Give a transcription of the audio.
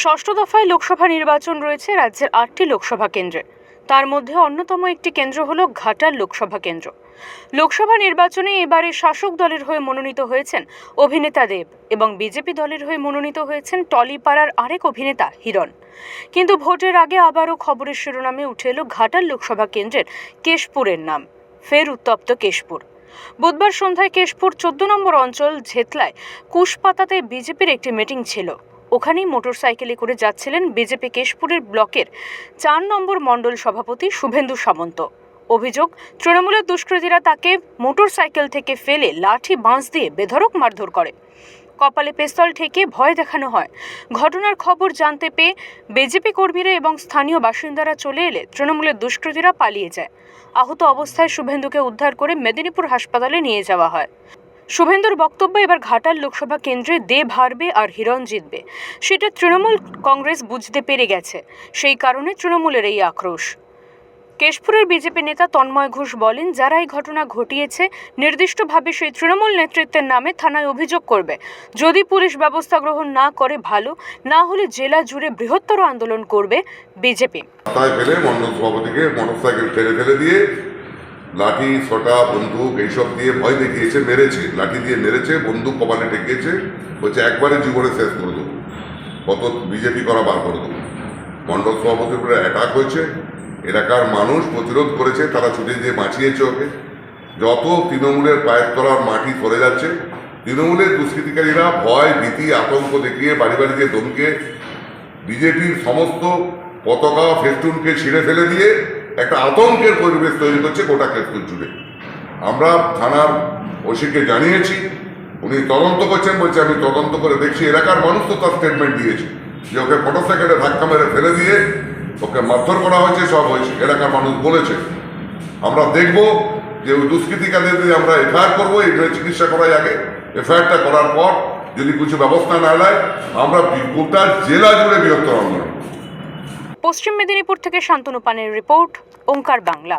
ষষ্ঠ দফায় লোকসভা নির্বাচন রয়েছে রাজ্যের আটটি লোকসভা কেন্দ্রে। তার মধ্যে অন্যতম একটি কেন্দ্র হল ঘাটাল লোকসভা কেন্দ্র। লোকসভা নির্বাচনে এবারে শাসক দলের হয়ে মনোনীত হয়েছেন অভিনেতা দেব এবং বিজেপি দলের হয়ে মনোনীত হয়েছেন টলিপাড়ার আরেক অভিনেতা হিরণ। কিন্তু ভোটের আগে আবারও খবরের শিরোনামে উঠে এলো ঘাটাল লোকসভা কেন্দ্রের কেশপুরের নাম, ফের উত্তপ্ত কেশপুর। বুধবার সন্ধ্যায় কেশপুর চোদ্দ নম্বর অঞ্চল, ঝেতলায় কুশপাতাতে বিজেপির একটি মিটিং ছিল। ওখানেই মোটরসাইকেলে করে যাচ্ছিলেন বিজেপি কেশপুরের ব্লকের চার নম্বর মণ্ডল সভাপতি শুভেন্দু সামন্ত। অভিযোগ, তৃণমূলের দুষ্কৃতীরা তাকে মোটরসাইকেল থেকে ফেলে লাঠি, বাঁশ দিয়ে বেধড়ক মারধর করে। কপালে পেস্তল ঠেকে ভয় দেখানো হয়। ঘটনার খবর জানতে পেয়ে বিজেপি কর্মীরা এবং স্থানীয় বাসিন্দারা চলে এলে তৃণমূলের দুষ্কৃতীরা পালিয়ে যায়। আহত অবস্থায় শুভেন্দুকে উদ্ধার করে মেদিনীপুর হাসপাতালে নিয়ে যাওয়া হয়। শুভেন্দুর বক্তব্য এবার ঘাটাল লোকসভা কেন্দ্রে দেব হারবে আর হিরণ জিতবে। সেটা তৃণমূল কংগ্রেস বুঝতে পেরে গেছে। সেই কারণে তৃণমূলের এই আক্রোশ। কেশপুরের বিজেপি নেতা তন্ময় ঘোষ বলেন, যারা এই ঘটনা ঘটিয়েছে, নির্দিষ্টভাবে সেই তৃণমূল নেতৃত্বের নামে থানায় অভিযোগ করবে। যদি পুলিশ ব্যবস্থা গ্রহণ না করে ভালো, না হলে জেলা জুড়ে বৃহত্তর আন্দোলন করবে বিজেপি। ফেলে দিয়ে লাঠি, ছটা, বন্দুক এইসব দিয়ে ভয় দেখিয়েছে, মেরেছে। লাঠি দিয়ে মেরেছে, বন্দুক কপালে ঠেকিয়েছে, বলছে, একবারে জীবনে শেষ করে দেবো। কত বিজেপি করা বার করে দেবো। মণ্ডল সভাপতির উপরে অ্যাটাক হয়েছে। এলাকার মানুষ প্রতিরোধ করেছে, তারা ছুটে দিয়ে বাঁচিয়েছে ওকে। যত তৃণমূলের পায়ের তলার মাটি সরে যাচ্ছে, তৃণমূলের দুষ্কৃতিকারীরা ভয়, ভীতি, আতঙ্ক দেখিয়ে বাড়ি বাড়িতে দমকে বিজেপির সমস্ত পতাকা, ফেস্টুনকে ছিঁড়ে ফেলে দিয়ে একটা আতঙ্কের পরিবেশ তৈরি করছে গোটা কেশপুর জুড়ে। আমরা থানার ওসিকে জানিয়েছি, উনি তদন্ত করছেন, বলছে আমি তদন্ত করে দেখছি, এলাকার মানুষ তো তার স্টেটমেন্ট দিয়েছে যে ওকে মোটরসাইকেলে ধাক্কা মেরে ফেলে দিয়ে ওকে মারধর করা হয়েছে, সব হয়েছে, এলাকার মানুষ বলেছে। আমরা দেখব যে ওই দুষ্কৃতিকারীদের যদি আমরা এফআইআর করব, এই চিকিৎসা করাই আগে। এফআইআরটা করার পর যদি কিছু ব্যবস্থা না নেয়, আমরা গোটা জেলা জুড়ে বৃহত্তর আন্দোলন। পশ্চিম মেদিনীপুর থেকে শান্তনু পানের রিপোর্ট ওঙ্কার বাংলা।